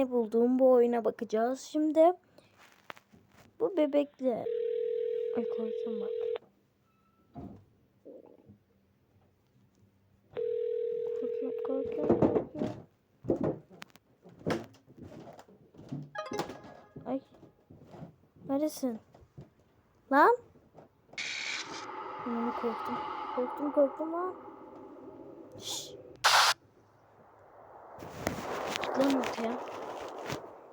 ne bulduğum bu oyuna bakacağız. Şimdi bu bebekle ay korkuyorum bak. Korkuyorum, korkuyorum, korkuyorum. Ay. Neredesin? Lan? Aman korktum. Korktum korktum lan. Şşş. Lan ortaya.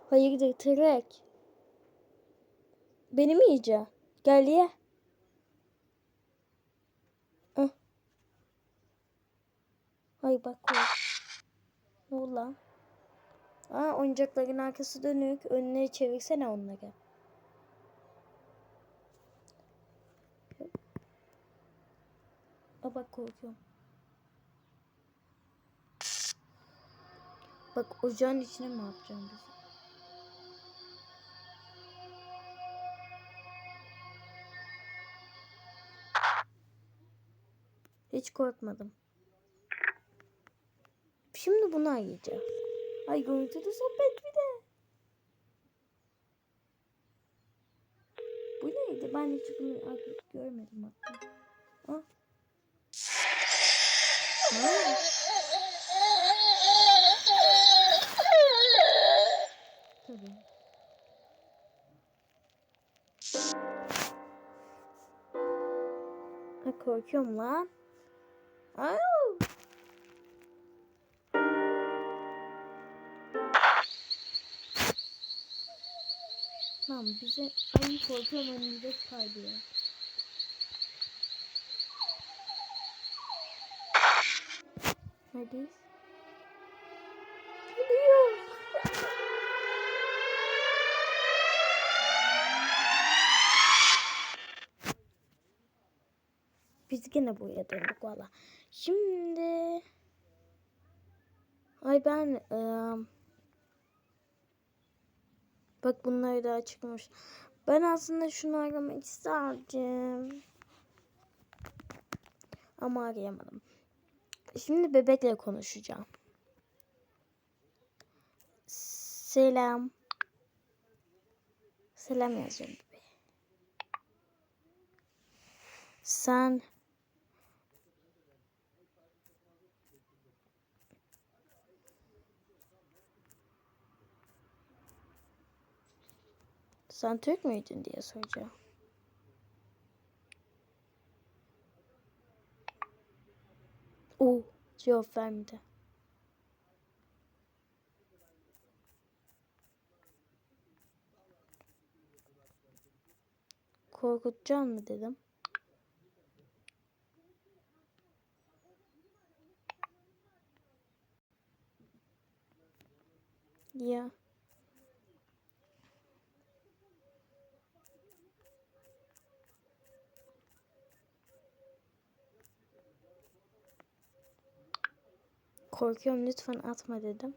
Hayırdır tırek? Beni mi yiyeceksin? Gel ye. Hı. Bak o. Ne oldu lan? Aa oyuncakların arkası dönük. Önüne çevirsene onları. Aa bak korkuyorum. Bak ocağın içine mi atacağım bizi? Hiç korkmadım. Şimdi bunu arayacağız. Ay görüntülü sohbet bir de. Bu neydi? Ben hiç bunu görmedim hatta. Ah. Tabii. Ay korkuyorum lan. Lan bize ay korkuyorum önümüzde çıkardı ya. Neredeyiz? Biz yine buraya döndük valla. Şimdi ay ben eee, bak bunlar daha çıkmış. Ben aslında şunu aramak isterdim. Ama arayamadım. Şimdi bebekle konuşacağım. Selam. Selam yazıyorum bebeğe. Sen Sen Türk müydün diye soracağım. Oo, cevap vermedi. Korkutacaksın mı dedim. Ya. Korkuyorum lütfen atma dedim.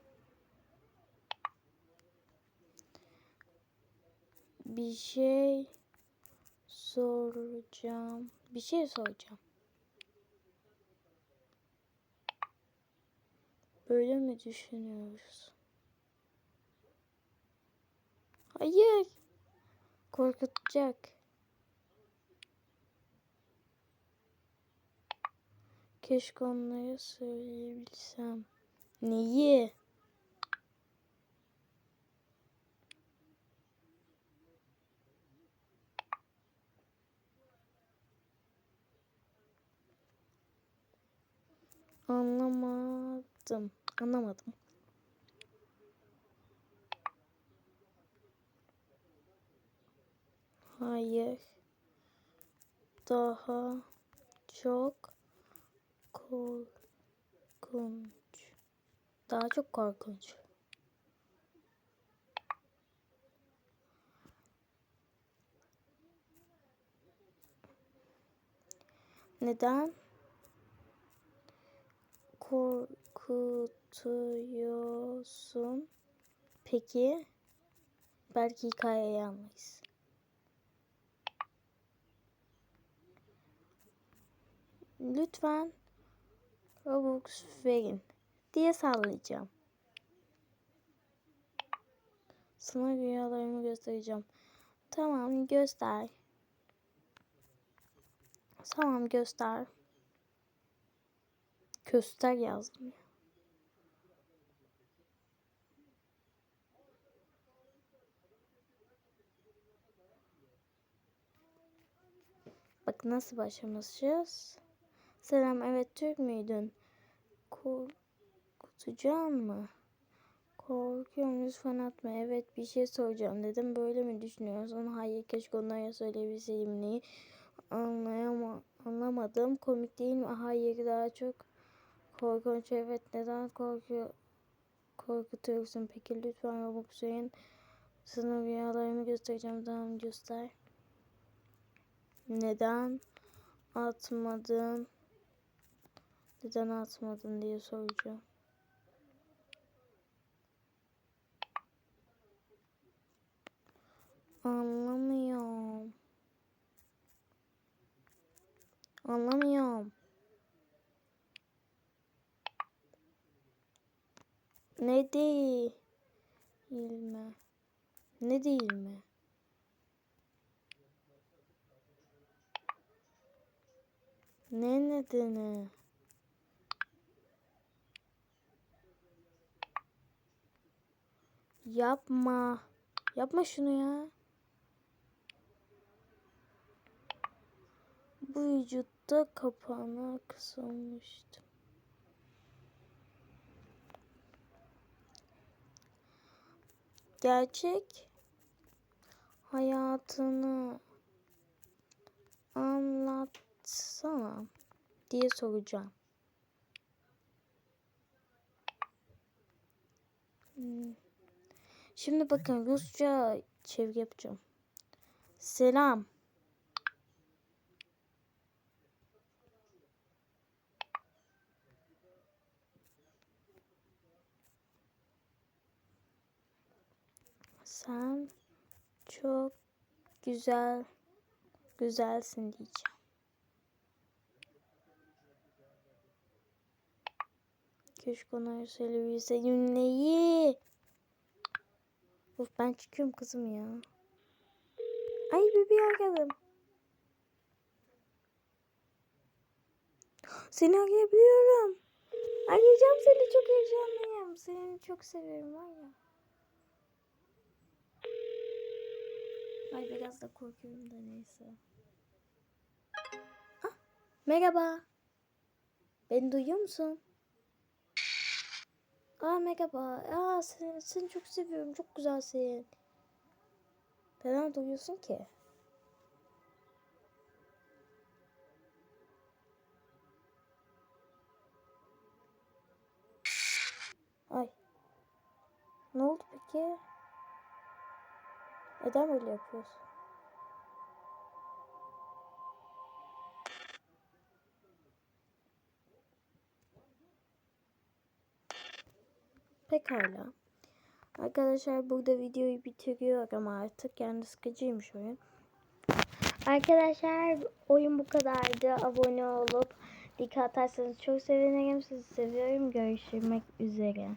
Bir şey soracağım. Bir şey soracağım. Böyle mi düşünüyoruz? Hayır. Korkutacak. Keşke onlara söyleyebilsem. Neyi? Anlamadım. Anlamadım. Hayır. Daha çok korkunç. Daha çok korkunç. Neden? Korkutuyorsun. Peki. Belki hikayeyi anlayız. Lütfen Robux verin diye sallayacağım. Sana rüyalarımı göstereceğim. Tamam göster. Tamam göster. Göster yazdım ya. Bak nasıl başlamışız. Selam evet Türk müydün? Korkutacağım mı? Korkuyorum lütfen atma. Evet bir şey soracağım dedim. Böyle mi düşünüyorsun? Hayır keşke onlara söyleyebilseydim neyi. Anlayama, anlamadım. Komik değil mi? Hayır daha çok korkunç. Evet neden korkuyor? Korkutuyorsun. Peki lütfen Robux söyleyin. Sana rüyalarımı göstereceğim. Tamam göster. Neden atmadın? Neden atmadın diye soracağım. Anlamıyorum. Anlamıyorum. Ne değil mi? Ne değil mi? Ne nedeni? Yapma. Yapma şunu ya. Bu vücutta kapağına kısılmıştım. Gerçek hayatını anlatsana diye soracağım. Şimdi bakın Rusça çeviri yapacağım. Selam. Sen çok güzel güzelsin diyeceğim. Keşke onları söyleyebilseydim. Neyi? Of ben çıkıyorum kızım ya. Ay bebeği arayalım. Seni arayabiliyorum. Arayacağım seni çok heyecanlıyım. Seni çok seviyorum var ya. Ay biraz da korkuyorum da neyse. Ah, merhaba. Beni duyuyor musun? Aa merhaba. Aa seni, seni çok seviyorum. Çok güzelsin. Neden duyuyorsun ki? Ay. Ne oldu peki? Neden böyle yapıyorsun? Pekala. Arkadaşlar burada videoyu bitiriyorum artık. Yani sıkıcıymış oyun. Arkadaşlar oyun bu kadardı. Abone olup like atarsanız çok sevinirim. Sizi seviyorum. Görüşmek üzere.